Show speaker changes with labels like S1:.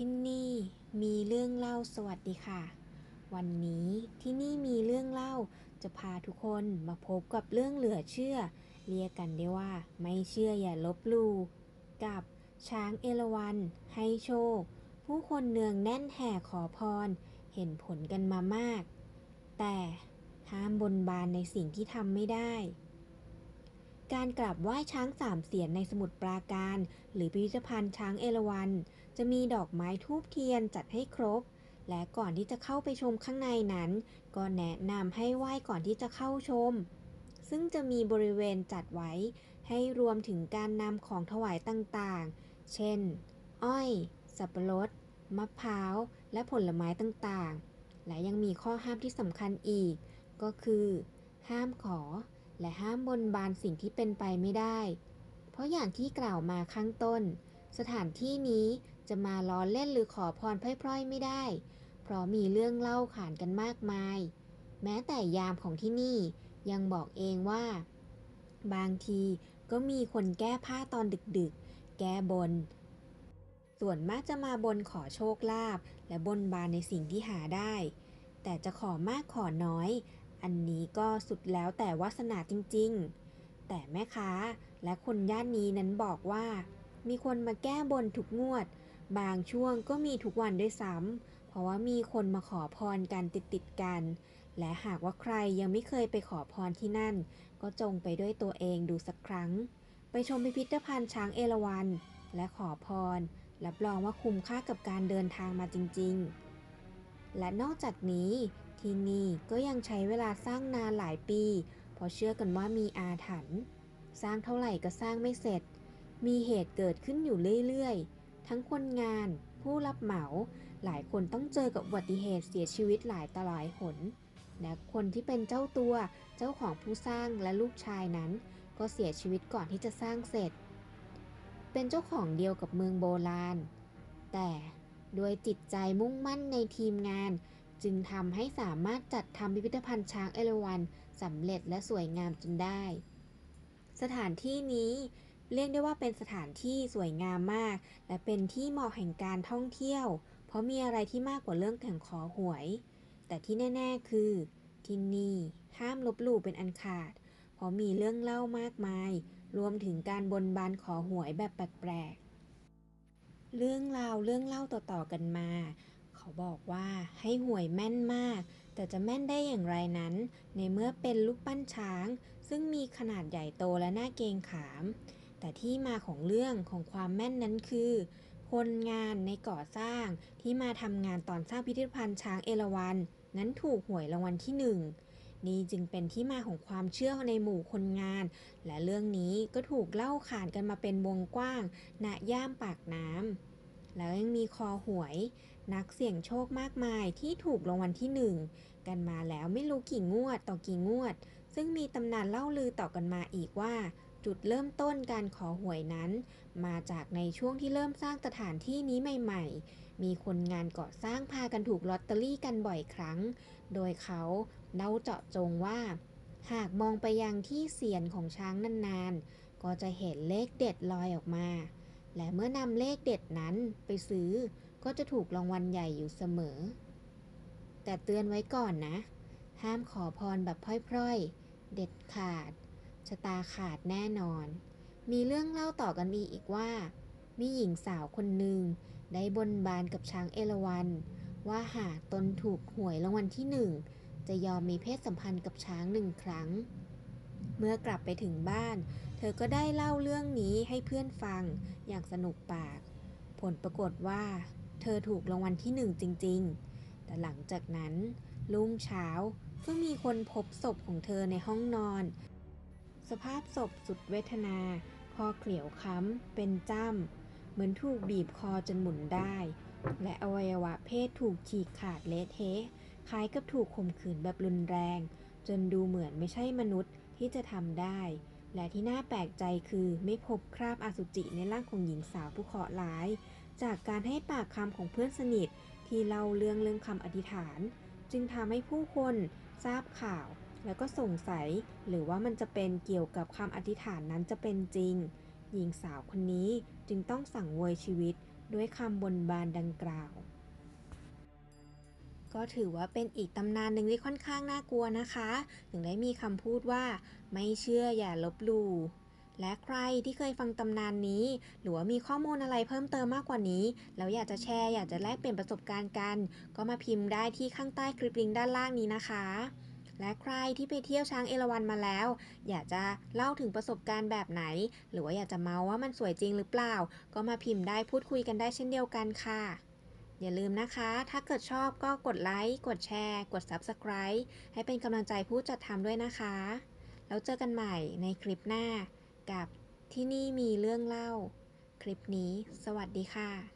S1: ที่นี่มีเรื่องเล่าสวัสดีค่ะ วันนี้ที่นี่มีเรื่องเล่าจะพาทุกคนมาพบกับเรื่องเหลือเชื่อ เรียกกันได้ว่าไม่เชื่ออย่าลบลู่กับช้างเอราวัณให้โชค ผู้คนเนืองแน่นแห่ขอพร เห็นผลกันมามาก แต่ห้ามบนบานในสิ่งที่ทำไม่ได้ การกราบไหว้ช้างสามเสียนในสมุทรปราการ หรือพิพิธภัณฑ์ช้างเอราวัณ จะมีดอกไม้ทูบเทียนจัดให้ครบ และก่อนที่จะเข้าไปชมข้างในนั้น ก็แนะนำให้ไหว้ก่อนที่จะเข้าชม ซึ่งจะมีบริเวณจัดไว้ ให้รวมถึงการนำของถวายต่างๆ เช่น อ้อย สับปะรด มะพร้าว และผลไม้ต่างๆ และยังมีข้อห้ามที่สำคัญอีก ก็คือ ห้ามขอ และห้ามบนบานสิ่งที่เป็นไปไม่ได้ เพราะอย่างที่กล่าวมาข้างต้น สถานที่นี้ จะมาล้อเล่นหรือขอพรพร่อยๆไม่ได้ เพราะมีเรื่องเล่าขานกันมากมาย แม้แต่ยามของที่นี่ยังบอกเองว่า บางทีก็มีคนแก้ผ้าตอนดึกๆ แก้บน ส่วนมากจะมาบนขอโชคลาภและบนบานในสิ่งที่หาได้ แต่จะขอมากขอน้อย อันนี้ก็สุดแล้วแต่วาสนาจริงๆ แต่แม่ค้าและคนย่านนี้นั้นบอกว่า มีคนมาแก้บนทุกงวด บางช่วงก็มีทุกวันด้วยซ้ำเพราะว่ามีคนมาขอพรกันติดๆกัน และหากว่าใครยังไม่เคยไปขอพรที่นั่น ก็จงไปด้วยตัวเองดูสักครั้ง ไปชมพิพิธภัณฑ์ช้างเอราวัณและขอพรรับรองว่าคุ้มค่ากับการเดินทางมาจริง ๆ และนอกจากนี้ที่นี่ก็ยังใช้เวลาสร้างนานหลายปี เพราะเชื่อกันว่ามีอาถรรพ์สร้างเท่าไหร่ก็สร้างไม่เสร็จ มีเหตุเกิดขึ้นอยู่เรื่อยๆ ทั้งคนงาน ผู้รับเหมา หลายคนต้องเจอกับอุบัติเหตุเสียชีวิตหลายต่อหลายหน และคนที่เป็นเจ้าตัว เจ้าของผู้สร้างและลูกชายนั้น ก็เสียชีวิตก่อนที่จะสร้างเสร็จ เป็นเจ้าของเดียวกับเมืองโบราณ แต่ด้วยจิตใจมุ่งมั่นในทีมงาน จึงทำให้สามารถจัดทำพิพิธภัณฑ์ช้างเอราวัณสำเร็จและสวยงามจนได้ สถานที่นี้ เรียกได้ว่าเป็นสถานที่สวยงามมาก และเป็นที่เหมาะแห่งการท่องเที่ยว เพราะมีอะไรที่มากกว่าเรื่องแข่งขอหวย แต่ที่แน่ ๆ คือที่นี่ห้ามลบหลู่เป็นอันขาด เพราะมีเรื่องเล่ามากมาย รวมถึงการบนบานขอหวยแบบแปลกๆ เรื่องราวเรื่องเล่าต่อๆกันมา เขาบอกว่าให้หวยแม่นมาก แต่จะแม่นได้อย่างไรนั้น ในเมื่อเป็นรูปปั้นช้าง ซึ่งมีขนาดใหญ่โตและน่าเกงขาม แต่ที่มาของเรื่องของความแม่นนั้นคือ คนงานในก่อสร้างที่มาทำงานตอนสร้างพิพิธภัณฑ์ช้างเอราวัณนั้นถูกหวยรางวัลที่หนึ่งนี่จึงเป็นที่มาของความเชื่อในหมู่คนงาน และเรื่องนี้ก็ถูกเล่าขานกันมาเป็นวงกว้างณย่ามปากน้ำแล้วยังมีคอหวย นักเสี่ยงโชคมากมายที่ถูกรางวัลที่หนึ่งกันมาแล้วไม่รู้กี่งวดต่อกี่งวด ซึ่งมีตำนานเล่าลือต่อกันมาอีกว่า จุดเริ่มต้นการขอหวยนั้น มาจากในช่วงที่เริ่มสร้างสถานที่นี้ใหม่ ๆ มีคนงานก่อสร้างพากันถูกลอตเตอรี่กันบ่อยครั้ง โดยเขาเล่าเจาะจงว่า หากมองไปยังที่เสียนของช้างนานๆ ก็จะเห็นเลขเด็ดลอยออกมา และเมื่อนำเลขเด็ดนั้นไปซื้อ ก็จะถูกรางวัลใหญ่อยู่เสมอ แต่เตือนไว้ก่อนนะ ห้ามขอพรแบบพร่อยๆ เด็ดขาด ชะตาขาดแน่นอน มีเรื่องเล่าต่อกันมีอีกว่า มีหญิงสาวคนหนึ่งได้บนบานกับช้างเอราวัณว่าหากตนถูกหวยรางวัลที่หนึ่งจะยอมมีเพศสัมพันธ์กับช้างหนึ่งครั้ง เมื่อกลับไปถึงบ้าน เธอก็ได้เล่าเรื่องนี้ให้เพื่อนฟังอย่างสนุกปาก ผลปรากฏว่า เธอถูกรางวัลที่หนึ่งจริง ๆ แต่หลังจากนั้นรุ่งเช้าก็มีคนพบศพของเธอในห้องนอน สภาพศพสุดเวทนา คอเขียวค้ำ เป็นจ้ำ เหมือนถูกบีบคอจนหมุนได้ และอวัยวะเพศถูกฉีกขาดเละเทะ คล้ายกับถูกข่มขืนแบบรุนแรง จนดูเหมือนไม่ใช่มนุษย์ที่จะทำได้ และที่น่าแปลกใจคือไม่พบคราบอสุจิในร่างของหญิงสาวผู้เคราะห์ร้าย จากการให้ปากคำของเพื่อนสนิทที่เล่าเรื่องเรื่องคำอธิษฐาน จึงทำให้ผู้คนทราบข่าว แล้วก็สงสัย หรือว่ามันจะเป็นเกี่ยวกับคำอธิษฐานนั้นจะเป็นจริง หญิงสาวคนนี้จึงต้องสั่งเวยชีวิตด้วยคำบนบานดังกล่าว ก็ถือว่าเป็นอีกตำนานหนึ่งที่ค่อนข้างน่ากลัวนะคะ ถึงได้มีคำพูดว่า ไม่เชื่ออย่าลบหลู่และใครที่เคยฟังตำนานนี้ หรือว่ามีข้อมูลอะไรเพิ่มเติมมากกว่านี้ แล้วอยากจะแชร์อยากจะแลกเปลี่ยนประสบการณ์กัน ก็มาพิมพ์ได้ที่ข้างใต้คลิปลิงก์ด้านล่างนี้นะคะ และใครที่ไปเที่ยวช้างเอราวัณมาแล้ว อยากจะเล่าถึงประสบการณ์แบบไหน หรือว่าอยากจะเมาว่ามันสวยจริงหรือเปล่า ก็มาพิมพ์ได้พูดคุยกันได้เช่นเดียวกันค่ะ อย่าลืมนะคะ ถ้าเกิดชอบก็กดไลค์ กดแชร์ กด Subscribe ให้เป็นกำลังใจผู้จัดทำด้วยนะคะ แล้วเจอกันใหม่ในคลิปหน้า กับที่นี่มีเรื่องเล่า คลิปนี้ สวัสดีค่ะ